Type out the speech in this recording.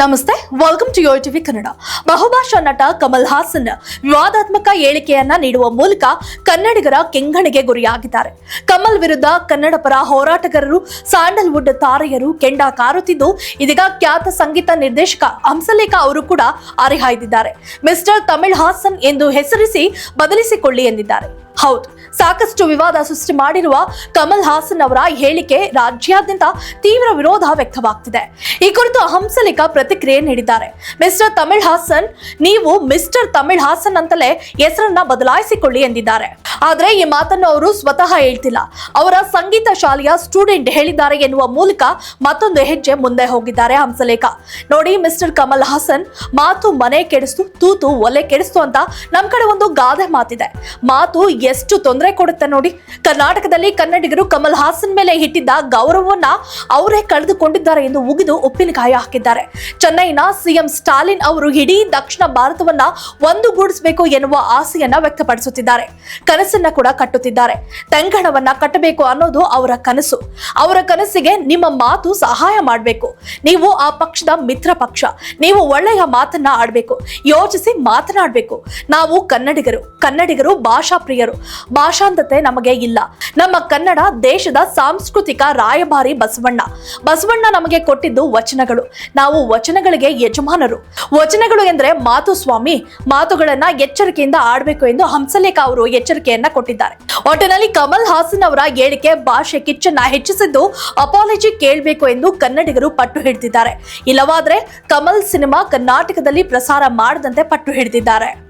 ನಮಸ್ತೆ welcome to your TV Kannada ಬಹುಭಾಷಾ ನಟ ಕಮಲ್ ಹಾಸನ್ ವಿವಾದಾತ್ಮಕ ಹೇಳಿಕೆಯನ್ನ ನೀಡುವ ಮೂಲಕ ಕನ್ನಡಿಗರ ಕೆಂಗಣಿಗೆ ಗುರಿಯಾಗಿದ್ದಾರೆ. ಕಮಲ್ ವಿರುದ್ಧ ಕನ್ನಡ ಪರ ಹೋರಾಟಗಾರರು ಸ್ಯಾಂಡಲ್ವುಡ್ ತಾರೆಯರು ಕೆಂಡ ಕಾರುತ್ತಿದ್ದು, ಇದೀಗ ಖ್ಯಾತ ಸಂಗೀತ ನಿರ್ದೇಶಕ ಹಂಸಲೇಖ ಅವರು ಕೂಡ ಅರಿಹಾಯ್ದಿದ್ದಾರೆ. ಮಿಸ್ಟರ್ ತಮಿಳ್ ಹಾಸನ್ ಎಂದು ಹೆಸರಿಸಿ ಬದಲಿಸಿಕೊಳ್ಳಿ ಎಂದಿದ್ದಾರೆ. ಹೌದು, ಸಾಕಷ್ಟು ವಿವಾದ ಸೃಷ್ಟಿ ಮಾಡಿರುವ ಕಮಲ್ ಹಾಸನ್ ಅವರ ಹೇಳಿಕೆ ರಾಜ್ಯಾದ್ಯಂತ ತೀವ್ರ ವಿರೋಧ ವ್ಯಕ್ತವಾಗ್ತಿದೆ. ಈ ಕುರಿತು ಹಂಸಲೇಖ ಪ್ರತಿಕ್ರಿಯೆ ನೀಡಿದ್ದಾರೆ. ಮಿಸ್ಟರ್ ತಮಿಳ್ ಹಾಸನ್, ನೀವು ಮಿಸ್ಟರ್ ತಮಿಳ್ ಹಾಸನ್ ಅಂತಲೇ ಹೆಸರನ್ನ ಬದಲಾಯಿಸಿಕೊಳ್ಳಿ ಎಂದಿದ್ದಾರೆ. ಆದ್ರೆ ಈ ಮಾತನ್ನು ಅವರು ಸ್ವತಃ ಹೇಳ್ತಿಲ್ಲ. ಅವರ ಸಂಗೀತ ಶಾಲೆಯ ಸ್ಟೂಡೆಂಟ್ ಹೇಳಿದ್ದಾರೆ ಎನ್ನುವ ಮೂಲಕ ಮತ್ತೊಂದು ಹೆಜ್ಜೆ ಮುಂದೆ ಹೋಗಿದ್ದಾರೆ ಹಂಸಲೇಖ ನೋಡಿ ಮಿಸ್ಟರ್ ಕಮಲ್ ಹಾಸನ್, ಮಾತು ಮನೆ ಕೆಡಿಸ್ತು ತೂತು ಒಲೆ ಕೆಡಿಸ್ತು ಅಂತ ನಮ್ ಕಡೆ ಒಂದು ಗಾದೆ ಮಾತಿದೆ. ಮಾತು ಎಷ್ಟು ತೊಂದರೆ ಕೊಡುತ್ತೆ ನೋಡಿ. ಕರ್ನಾಟಕದಲ್ಲಿ ಕನ್ನಡಿಗರು ಕಮಲ್ ಹಾಸನ್ ಮೇಲೆ ಇಟ್ಟಿದ್ದ ಗೌರವವನ್ನ ಅವರೇ ಕಳೆದುಕೊಂಡಿದ್ದಾರೆ ಎಂದು ಉಗಿದು ಉಪ್ಪಿನಕಾಯಿ ಹಾಕಿದ್ದಾರೆ. ಚೆನ್ನೈನ ಸಿಎಂ ಸ್ಟಾಲಿನ್ ಅವರು ಇಡೀ ದಕ್ಷಿಣ ಭಾರತವನ್ನ ಒಂದುಗೂಡಿಸಬೇಕು ಎನ್ನುವ ಆಸೆಯನ್ನ ವ್ಯಕ್ತಪಡಿಸುತ್ತಿದ್ದಾರೆ. ಕನಸನ್ನ ಕೂಡ ಕಟ್ಟುತ್ತಿದ್ದಾರೆ. ತೆಂಗಣವನ್ನ ಕಟ್ಟಬೇಕು ಅನ್ನೋದು ಅವರ ಕನಸು. ಅವರ ಕನಸಿಗೆ ನಿಮ್ಮ ಮಾತು ಸಹಾಯ ಮಾಡಬೇಕು. ನೀವು ಆ ಪಕ್ಷದ ಮಿತ್ರ ಪಕ್ಷ. ನೀವು ಒಳ್ಳೆಯ ಮಾತನ್ನ ಆಡಬೇಕು. ಯೋಚಿಸಿ ಮಾತನಾಡಬೇಕು. ನಾವು ಕನ್ನಡಿಗರು. ಕನ್ನಡಿಗರು ಭಾಷಾ ಪ್ರಿಯರು ಭಾಷಾಂತತೆ ನಮಗೆ ಇಲ್ಲ. ನಮ್ಮ ಕನ್ನಡ ದೇಶದ ಸಾಂಸ್ಕೃತಿಕ ರಾಯಭಾರಿ ಬಸವಣ್ಣ. ಬಸವಣ್ಣ ನಮಗೆ ಕೊಟ್ಟಿದ್ದು ವಚನಗಳು. ನಾವು ವಚನಗಳಿಗೆ ಯಜಮಾನರು. ವಚನಗಳು ಎಂದರೆ ಮಾತು ಸ್ವಾಮಿ. ಮಾತುಗಳನ್ನ ಎಚ್ಚರಿಕೆಯಿಂದ ಆಡಬೇಕು ಎಂದು ಹಂಸಲೇಖ ಅವರು ಎಚ್ಚರಿಕೆಯನ್ನ ಕೊಟ್ಟಿದ್ದಾರೆ. ಒಟ್ಟಿನಲ್ಲಿ ಕಮಲ್ ಹಾಸನ್ ಅವರ ಹೇಳಿಕೆ ಭಾಷೆ ಕಿಚ್ಚನ್ನ ಹೆಚ್ಚಿಸಿದ್ದು ಅಪಾಲಜಿ ಕೇಳಬೇಕು ಎಂದು ಕನ್ನಡಿಗರು ಪಟ್ಟು ಹಿಡಿದಿದ್ದಾರೆ. ಇಲ್ಲವಾದ್ರೆ ಕಮಲ್ ಸಿನಿಮಾ ಕರ್ನಾಟಕದಲ್ಲಿ ಪ್ರಸಾರ ಮಾಡದಂತೆ ಪಟ್ಟು ಹಿಡಿದಿದ್ದಾರೆ.